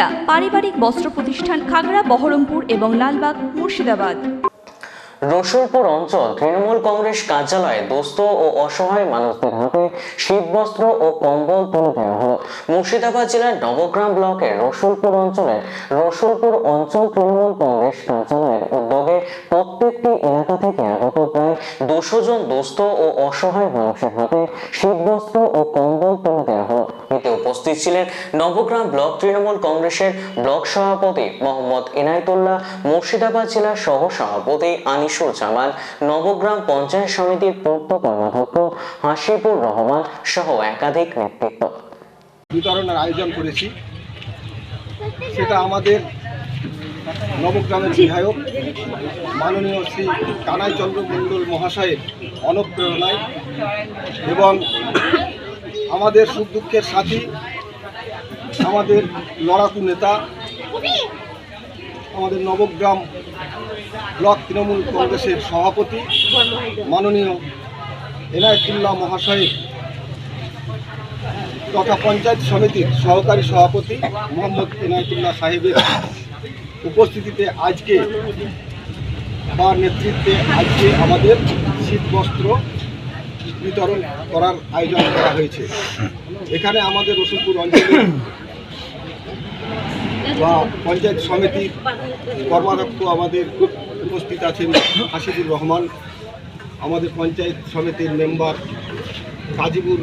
সুনিতা পারিবারিক বস্ত্র প্রতিষ্ঠান খাগড়া, বহরমপুর এবং লালবাগ, মুর্শিদাবাদ। রসুলপুর অঞ্চল তৃণমূল কংগ্রেস কার্যালয়ে দুস্থ ও অসহায় মানুষদের হাতে শীতবস্ত্র ও কম্বল তুলে দেওয়া হলো। মুর্শিদাবাদ জেলার নবগ্রাম ব্লকের রসুলপুর অঞ্চলে রসুলপুর অঞ্চল তৃণমূল কংগ্রেস কার্যালয়ের উদ্যোগে প্রত্যেকটি এলাকা থেকে আগত প্রায় দুশো জন দুস্থ ও অসহায় মানুষের হাতে শীতবস্ত্র ও কম্বল তুলে দেওয়া হলো। উপস্থিত ছিলেন নবগ্রাম ব্লক তৃণমূল কংগ্রেসের ব্লক সভাপতি মোহাম্মদ এনায়েতুল্লাহ, মুর্শিদাবাদ জেলার সহ সভাপতি আনিসুল জামান, নবগ্রাম পঞ্চায়েত সমিতির পূর্ত কর্মাধ্যক্ষ হাসিবুর রহমান সহ একাধিক নেতৃত্ব। বিতরণের আয়োজন করেছি। সেটা আমাদের নবগ্রামের বিধায়ক মাননীয় শ্রী কানাই চন্দ্র মণ্ডল মহাশয়ের অনুপ্রেরণায় এবং আমাদের সুখ দুঃখের সাথী আমাদের লড়াকু নেতা, আমাদের নবগ্রাম ব্লক তৃণমূল কংগ্রেসের সভাপতি, মাননীয় এনায়তুল্লাহ মহাশয়ের তথা পঞ্চায়েত সমিতির সহকারী সভাপতি মোহাম্মদ ইনায়তুল্লাহ সাহেবের উপস্থিতিতে আজকে বা নেতৃত্বে আজকে আমাদের শীত বস্ত্র বিতরণ করার আয়োজন করা হয়েছে। এখানে আমাদের রসুলপুর অঞ্চলে বা পঞ্চায়েত সমিতির কর্মাধ্যক্ষ আমাদের উপস্থিত আছেন হাসিবুর রহমান, আমাদের পঞ্চায়েত সমিতির মেম্বার কাজিবুর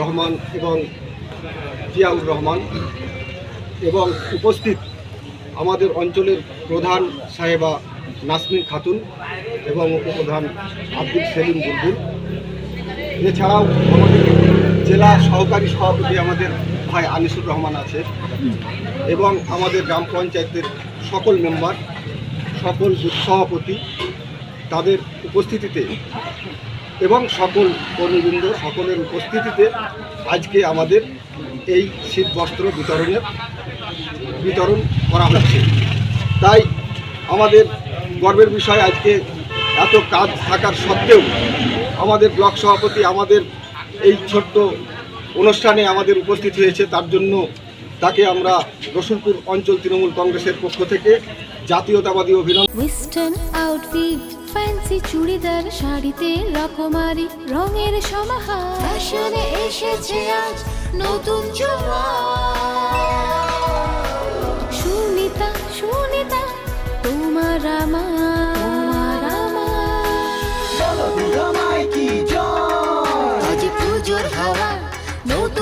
রহমান এবং জিয়াউর রহমান এবং উপস্থিত আমাদের অঞ্চলের প্রধান সাহেবা নাসমিন খাতুন এবং উপপ্রধান আব্দুল সেলিম বুলবুল। এছাড়াও আমাদের জেলা সহকারী সভাপতি আমাদের ভাই আনিসুর রহমান আছে এবং আমাদের গ্রাম পঞ্চায়েতের সকল মেম্বার, সকল সভাপতি তাদের উপস্থিতিতে এবং সকল কর্মীবৃন্দ সকলের উপস্থিতিতে আজকে আমাদের এই শীত বস্ত্র বিতরণের বিতরণ করা হচ্ছে। তাই আমাদের গর্বের বিষয় আজকে এত কাজ থাকার সত্ত্বেও আমাদের ব্লক সভাপতি আমাদের এই ছোট্ট অনুষ্ঠানে আমাদের উপস্থিত হয়েছে। তার জন্য তাকে আমরা রসুলপুর অঞ্চল তৃণমূল কংগ্রেসের পক্ষ থেকে জাতীয়তাবাদী অভিনন্দন। ওয়েস্টার্ন আউটফিট ফ্যান্সি চুড়িদার শাড়িতে রকমারি রঙের সমাহার। ফ্যাশনে এসেছে আজ নতুন সুনিতা